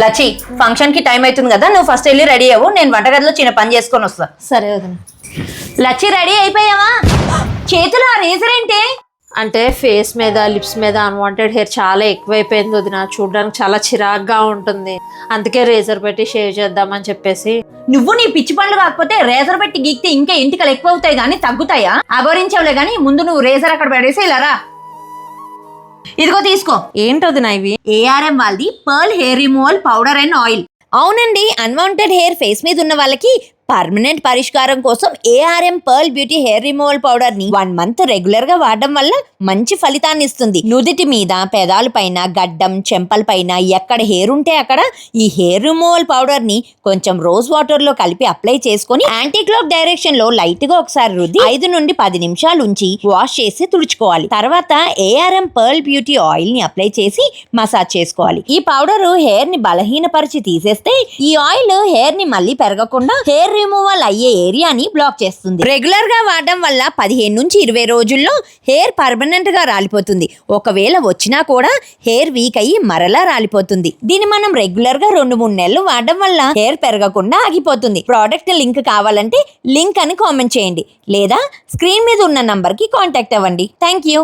లచ్చి ఫంక్షన్కి టైం అవుతుంది కదా నువ్వు ఫస్ట్ వెళ్ళి రెడీ అవ్వు నేను వంటగదిలో చిన్న పని చేసుకొని వస్తా. సరే వదిన. లచ్చి రెడీ అయిపోయావా? చేతులు ఆ రేజర్ ఏంటి? అంటే ఫేస్ మీద లిప్స్ మీద అన్వాంటెడ్ హెయిర్ చాలా ఎక్కువైపోయింది వదిన. చూడడానికి చాలా చిరాగ్గా ఉంటుంది. అందుకే రేజర్ పెట్టి షేవ్ చేద్దామని చెప్పేసి. నువ్వు నీ పిచ్చి పండ్లు కాకపోతే రేజర్ పెట్టి గీక్తే ఇంకా ఇంటికలు ఎక్కువ అవుతాయి కానీ తగ్గుతాయా? అగోరించవులే కానీ ముందు నువ్వు రేజర్ అక్కడ పడేసి ఇలా రా. ఇదిగో తీసుకో. ఏంటి వదిన ఇవి ఏఆర్ఎం వాళ్ళది pearl hair removal powder and oil. అవునండి అన్వాంటెడ్ హెయిర్ ఫేస్ మీద ఉన్న వాళ్ళకి పర్మనెంట్ పరిష్కారం కోసం ARM pearl beauty hair removal పౌడర్ని వన్ మంత్ రెగ్యులర్గా వాడడం వల్ల మంచి ఫలితాన్ని ఇస్తుంది. నుదిటి మీద పెదాల పైన గడ్డం చెంపల పైన ఎక్కడ హెయిర్ ఉంటే అక్కడ ఈ హెయిర్ రిమూవల్ పౌడర్ని కొంచెం రోజ్ వాటర్లో కలిపి అప్లై చేసుకొని యాంటీ క్లాక్ డైరెక్షన్లో లైట్గా ఒకసారి రుద్ది ఐదు నుండి పది నిమిషాలు ఉంచి వాష్ చేసి తుడుచుకోవాలి. తర్వాత ఏఆర్ఎం పర్ల్ బ్యూటీ ఆయిల్ని అప్లై చేసి మసాజ్ చేసుకోవాలి. ఈ పౌడర్ హెయిర్ని బలహీనపరిచి తీసేస్తే ఈ ఆయిల్ హెయిర్ని మళ్ళీ పెరగకుండా హెయిర్ రిమూవల్ అయ్యే ఏరియాని బ్లాక్ చేస్తుంది. రెగ్యులర్గా వాడడం వల్ల పదిహేను నుంచి ఇరవై రోజుల్లో హెయిర్ పర్మనెంట్గా రాలిపోతుంది. ఒకవేళ వచ్చినా కూడా హెయిర్ వీక్ అయ్యి మరలా రాలిపోతుంది. దీన్ని మనం రెగ్యులర్గా రెండు మూడు నెలలు వాడడం వల్ల హెయిర్ పెరగకుండా ఆగిపోతుంది. ప్రోడక్ట్ లింక్ కావాలంటే లింక్ అని కామెంట్ చేయండి. లేదా స్క్రీన్ మీద ఉన్న నంబర్కి కాంటాక్ట్ అవ్వండి. Thank you